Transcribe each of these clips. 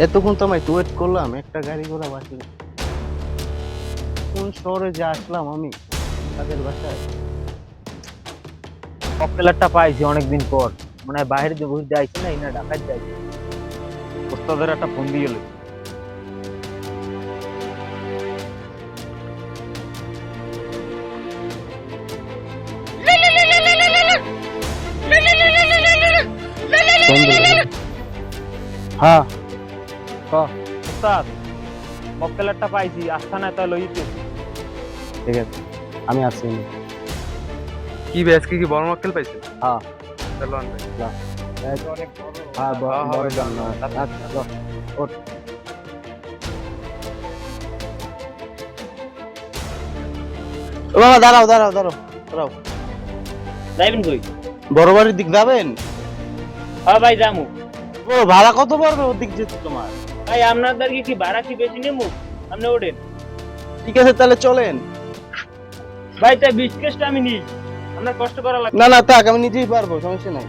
এতক্ষণ তো আমি ওয়েট করলাম একটা গাড়ি ঘোড়া বাসে কোন শহরে যে আসলাম আমি তাদের বাসায় পপুলারটা পাইছি অনেকদিন পর মানে হয় বাইরে যে বসে যাইছি না ইনা ঢাকায় যাইছি ওস্তাদের একটা ফোন দিয়ে গেল হ্যাঁ পপুলারটা পাইছি আস্থানায় তো লইতে ঠিক আছে আমি আসছি। কি ব্যাস কি কি বড় মক্কেল পাইছে হ্যাঁ। চলো হ্যাঁ হ্যাঁ, বড় হ্যাঁ। আচ্ছা, ওঠ। ও বাবা দাঁড়াও দাঁড়াও দাঁড়াও দাঁড়াও। যাইবেন কই? বড় বাড়ির দিক যাবেন? হ্যাঁ ভাই যামু। ও ভাড়া কত পড়বে ওদিক যেতে তোমার? ভাই আপনাদের কি কি ভাড়া কি বেশি নেমু আপনি ওঠেন। ঠিক আছে তাহলে চলেন। ভাই তাই বিশ কেসটা আমি নিই। আপনার কষ্ট করা লাগবে। না না থাক আমি নিজেই পারব সমস্যা নাই।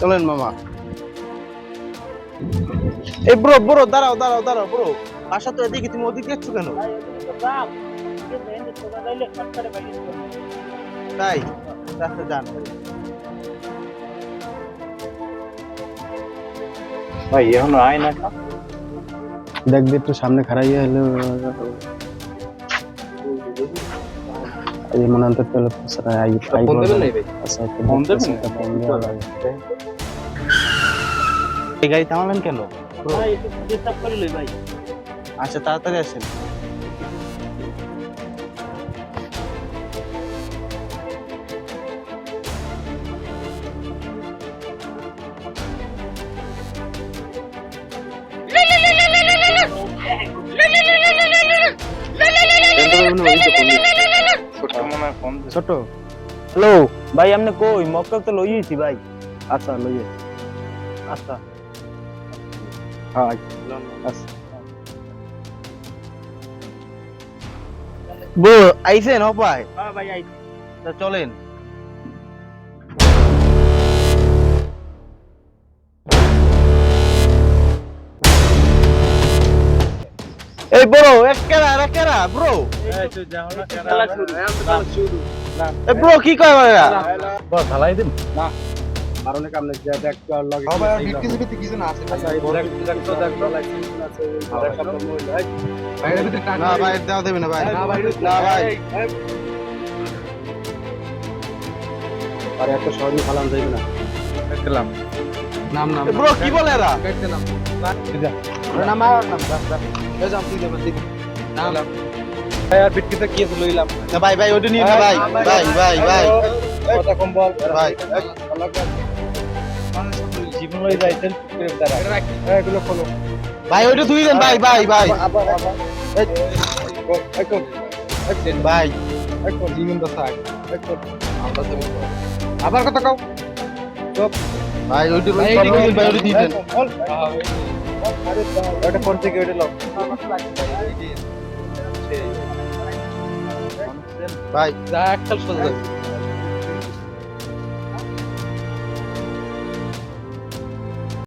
চলেন মামা। এই ব্রো ব্রো দাঁড়াও দাঁড়াও দাঁড়াও ব্রো বাসা তো এদিকে তুমি ওদিকে যাচ্ছ কেন। তাই? রাস্তা যান। ভাই এখনও আয় না। দেখবি একটু সামনে খারাইয়া হলো এই মনে পেলে আই আই ভাই? আচ্ছা ফোন দেবেন? এই গাড়ি থামালেন কেন? ভাই একটু ডিস্টার্ব করে লই ভাই। আচ্ছা তাড়াতাড়ি আসেন। ছোট। মনে হয় ফোন দিছে। ছোট হ্যালো ভাই আপনি কই? মক্কেল তো লইয়েছি ভাই। আচ্ছা লইয়ে। আচ্ছা হ্যাঁ আচ্ছা। বো আইছেন অপায় হ্যাঁ ভাই আই তা চলেন এই ব্রো একেরা একেরা ব্রো ব্রো কি কয় ভাইয়া বস হালাই দিন কারণে কামনে যা দেখতে আর লাগে হবে আর বিটকিস বিটি কিছু না আছে? আচ্ছা এই দেখ দেখ তো দেখ তো লাইসেন্স আছে বাইরে ভিতরে কাট না ভাই দেওয়া দেবে না ভাই। না ভাই না ভাই। আরে এত সহজে ফালান যাইবে না। দিলাম নাম নাম। ব্রো কি বলে এরা? দিলাম নাম আর নাম দাস দাস এ যাম তুই দেবেন দিক নাম। ভাই আর বিটকিসে কি আছে লইলাম? না ভাই ভাই ওটা নিয়ে না ভাই ভাই। ভাই ভাই কথা কম বল। ভাই। জীবন লই যাইতেন গ্রেফতার এগুলো খোলো ভাই ওটা তুই দেন ভাই ভাই ভাই। আবার আবার ভাই। এখন জীবন দশা এখন আমরা তো আবার কথা কও। ভাই ওইটা ভাই ওটা দিয়ে দেন ওটা ফোন থেকে ওটা লাও। ভাই। যা একটা সোজা।